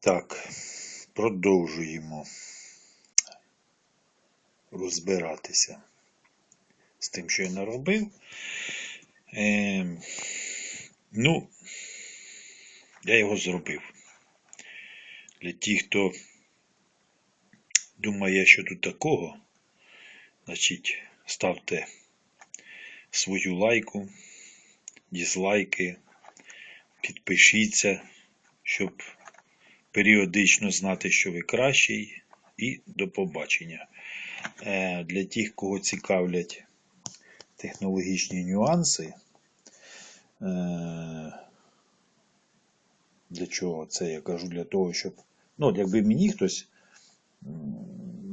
Так, продовжуємо розбиратися з тим, що я наробив. Ем, ну, я його зробив. Для тих, хто думає, що тут такого, значить, ставте свою лайку, дізлайки, підпишіться, щоб періодично знати, що ви кращий, і до побачення. Е, Для тих, кого цікавлять технологічні нюанси, е, для чого це я кажу? Для того, щоб. Ну, якби мені хтось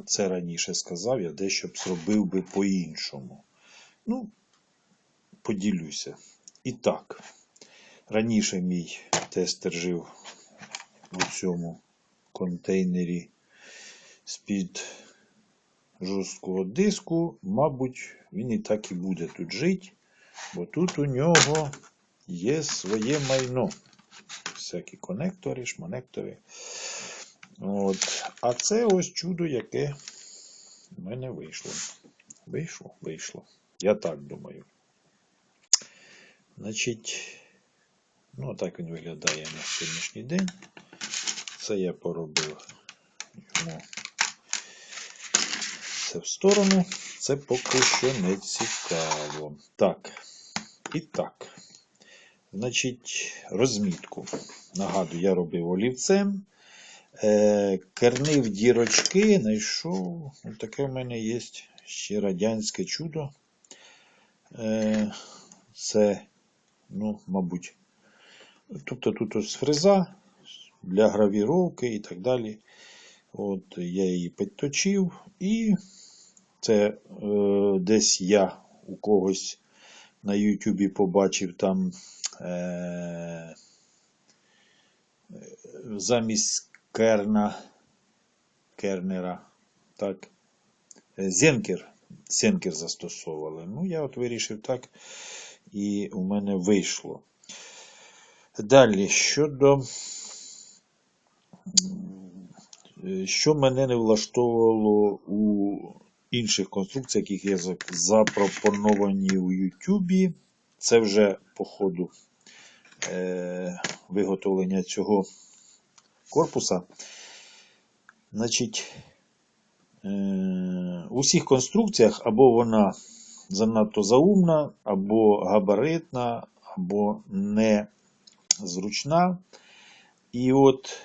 це раніше сказав, я дещо б зробив би по-іншому. Ну, поділюся. І так, раніше мій тестер жив у цьому контейнері з-під жорсткого диску. Мабуть, він і так і буде тут жити, бо тут у нього є своє майно. Всякі конектори, шмонектори. От. А це ось чудо, яке в мене вийшло. Вийшло, вийшло. Я так думаю. Значить, ну так він виглядає на сьогоднішній день. Це я поробив йому це в сторону. Це поки що не цікаво. Так. І так. Значить, розмітку. Нагадую, я робив олівцем. Е, кернив дірочки, знайшов. Таке в мене є ще радянське чудо. Е, це, ну, мабуть, тобто тут ось фреза для гравіровки і так далі. От я її підточив, і це е, десь я у когось на Ютубі побачив там е, замість керна, кернера, так, зенкер, зенкер застосовували. Ну, я от вирішив так, і у мене вийшло. Далі, щодо Що мене не влаштовувало у інших конструкціях, які є запропоновані у Ютубі, це вже по ходу е, виготовлення цього корпуса. Значить, е, у всіх конструкціях або вона занадто заумна, або габаритна, або незручна. І от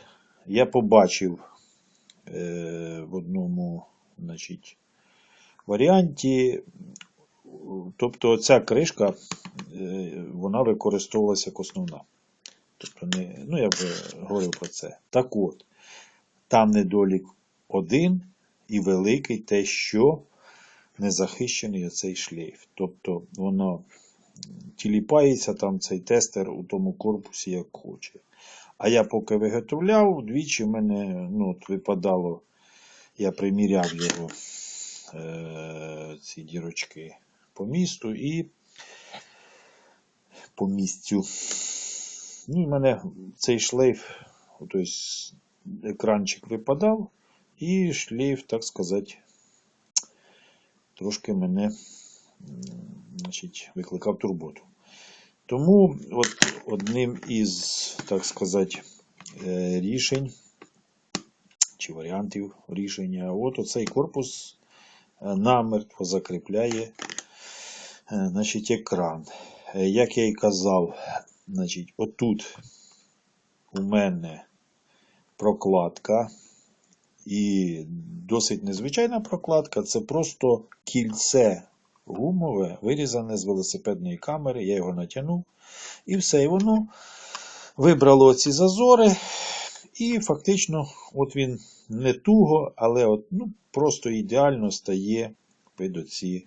я побачив е, в одному значить, варіанті. Тобто ця кришка е, вона використовувалася як основна. Тобто не, ну я вже говорив про це. Так от, там недолік один і великий те, що не захищений оцей шлейф. Тобто воно тіліпається там цей тестер у тому корпусі, як хоче. А я поки виготовляв, двічі в мене ну, от випадало, я приміряв його, е, ці дірочки по місту і по місцю. Ну, і мене цей шлейф, тобто екранчик випадав, і шлейф, так сказати, трошки мене значить, викликав турботу. Тому от одним із, так сказати, е, рішень чи варіантів рішення, от оцей корпус е, намертво закріпляє е, значить, екран. Як я і казав, значить, отут у мене прокладка. І досить незвичайна прокладка, це просто кільце гумове, вирізане з велосипедної камери. Я його натягнув. І все. І воно вибрало ці зазори. І фактично, от він не туго, але от, ну, просто ідеально стає під оці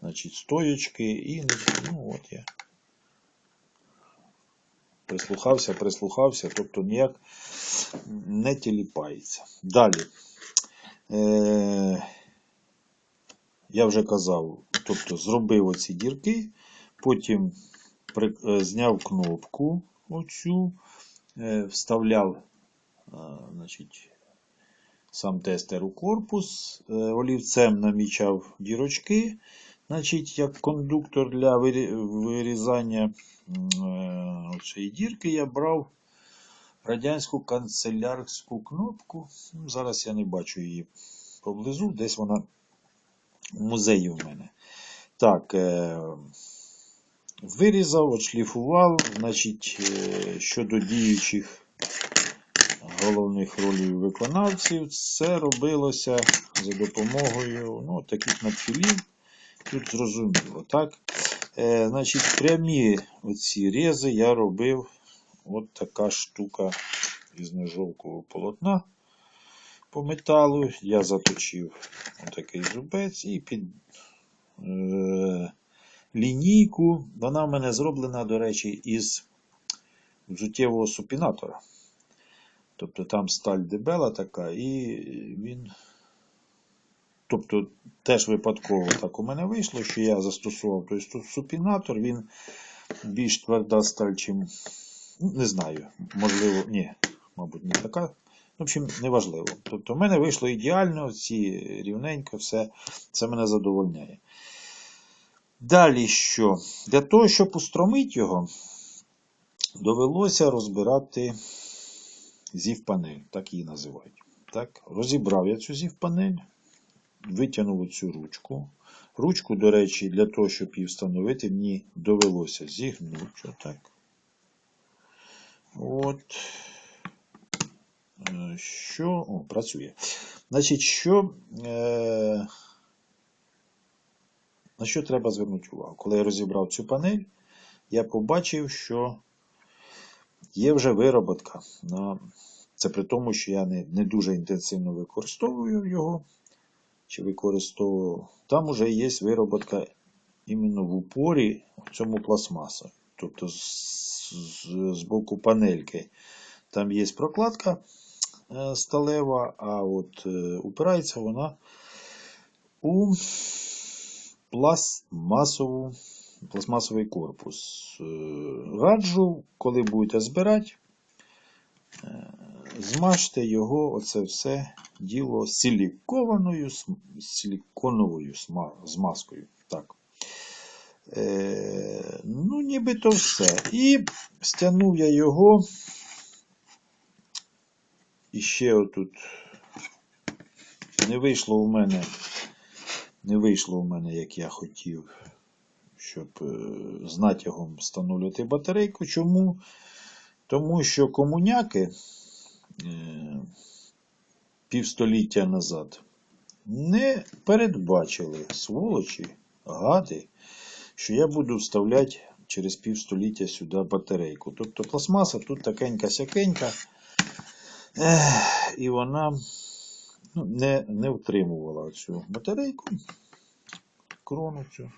значить, стоєчки. І ну, от я прислухався, прислухався, тобто ніяк не тіліпається. Далі. Е, я вже казав, тобто зробив оці дірки, потім е, зняв кнопку оцю, е, вставляв а, значить, сам тестер у корпус, е, олівцем намічав дірочки, значить, як кондуктор для вирізання е, цієї дірки я брав радянську канцелярську кнопку. Зараз я не бачу її поблизу, десь вона в музеї в мене. Так, е, вирізав, отшліфував, значить, е, щодо діючих головних ролів виконавців, це робилося за допомогою ну, таких надфілів. Тут зрозуміло, так? Е, значить, прямі оці рези я робив от така штука із нержовкового полотна по металу. Я заточив отакий зубець і під лінійку. Вона в мене зроблена, до речі, із взуттєвого супінатора. Тобто там сталь дебела така, і він. Тобто теж випадково так у мене вийшло, що я застосував той супінатор, він більш тверда сталь, чим. Не знаю, можливо, ні, мабуть, не така. В общем, неважливо. Тобто, в мене вийшло ідеально, ці рівненько, все, це мене задовольняє. Далі що? Для того, щоб устромити його, довелося розбирати зів-панель, так її називають. Так, розібрав я цю зів-панель, витягнув цю ручку. Ручку, до речі, для того, щоб її встановити, мені довелося зігнути. Отак. От. Що. О, працює. Значить, що. Е... На що треба звернути увагу? Коли я розібрав цю панель, я побачив, що є вже вироботка. На... Це при тому, що я не, не дуже інтенсивно використовую його. Чи використовував. Там вже є вироботка іменно в упорі в цьому пластмасу. Тобто з, з, з боку панельки. Там є прокладка сталева, а от е, упирається вона у пластмасову, пластмасовий корпус. Е, Раджу, коли будете збирати, е, змажте його, оце все діло силікованою, силіконовою змазкою. Так. Е, ну, нібито все. І стягнув я його. І ще отут не вийшло у мене, не вийшло у мене, як я хотів, щоб е, з натягом встановлювати батарейку. Чому? Тому що комуняки е, півстоліття назад не передбачили сволочі, гади, що я буду вставляти через півстоліття сюди батарейку. Тобто пластмаса тут такенька-сякенька, і вона ну, не, не втримувала цю батарейку, крону цю.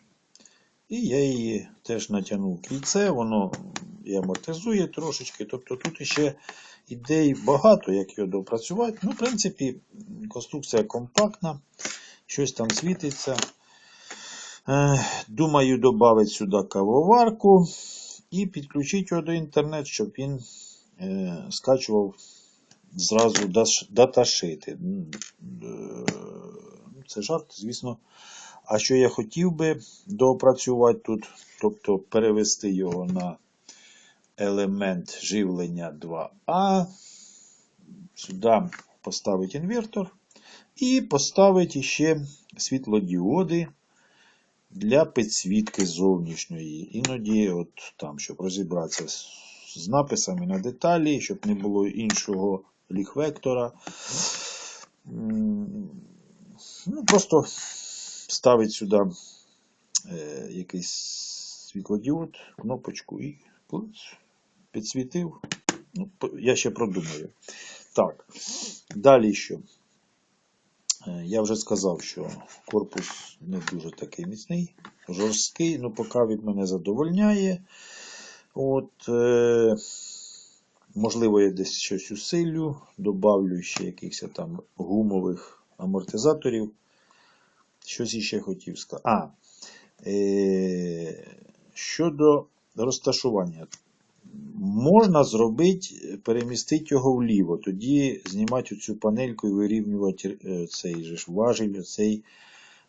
І я її теж натягнув кільце, воно і амортизує трошечки. Тобто тут ще ідей багато, як його допрацювати. Ну, в принципі, конструкція компактна, щось там світиться. Думаю, додати сюди кавоварку і підключити його до інтернету, щоб він е, скачував зразу даташити. Е, Це жарт, звісно. А що я хотів би доопрацювати тут, тобто перевести його на елемент живлення 2А, сюди поставити інвертор і поставити ще світлодіоди для підсвітки зовнішньої. Іноді, от там, щоб розібратися з написами на деталі, щоб не було іншого ліхвектора. М, Ну, просто ставить сюди е, якийсь світлодіод, кнопочку і підсвітив. Ну, я ще продумаю. Так, далі що? Е, Я вже сказав, що корпус не дуже такий міцний, жорсткий, ну поки від мене задовольняє. От, е, можливо, я десь щось усилю, добавлю ще якихось там гумових амортизаторів. Щось іще хотів сказати. А, е, щодо розташування. можна зробити, перемістити його вліво, тоді знімати цю панельку і вирівнювати е, цей же важіль, цей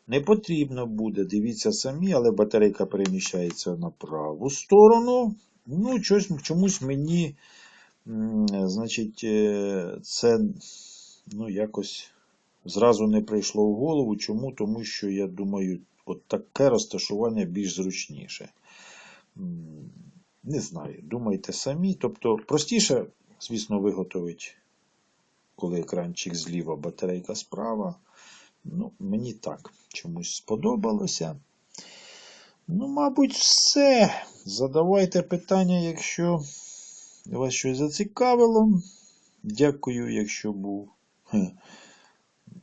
не потрібно буде. Дивіться самі, але батарейка переміщається на праву сторону. Ну, чомусь мені, значить, е, це ну, якось зразу не прийшло в голову. Чому? Тому що я думаю, от таке розташування більш зручніше. Не знаю, думайте самі. Тобто простіше, звісно, виготовити, коли екранчик зліва, батарейка справа. Ну, мені так чомусь сподобалося. Ну, мабуть, все. Задавайте питання, якщо вас щось зацікавило. Дякую, якщо був.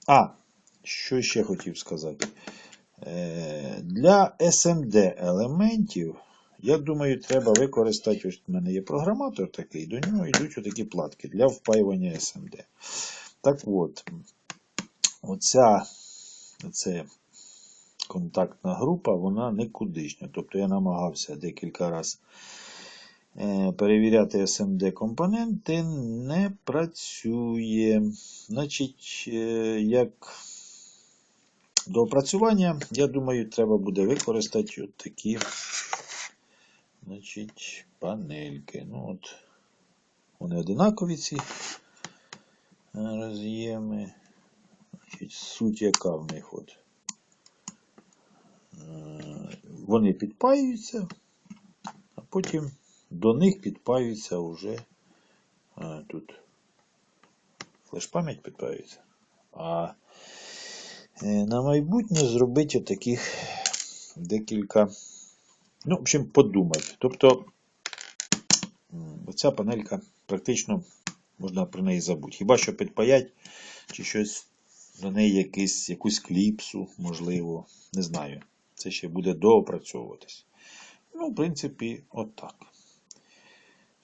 А, що ще хотів сказати. Е, Для SMD елементів, я думаю, треба використати. Ось у мене є програматор такий, до нього йдуть отакі платки для впаювання SMD. Так от, оця це контактна група, вона никудишня. Тобто я намагався декілька разів перевіряти SMD компоненти, не працює. Значить, е, як до опрацювання, я думаю, треба буде використати от такі значить, панельки. Ну, от, вони одинакові ці е, роз'єми. Значить, суть яка в них от. Е, Вони підпаюються, а потім до них підпаюється вже а, тут флеш-пам'ять підпаюється. А е, на майбутнє зробити таких декілька. Ну, в общем, подумати. Тобто, оця панелька практично можна про неї забути. Хіба що підпаять чи щось до неї якийсь, якусь кліпсу, можливо, не знаю. Це ще буде доопрацьовуватись. Ну, в принципі, отак.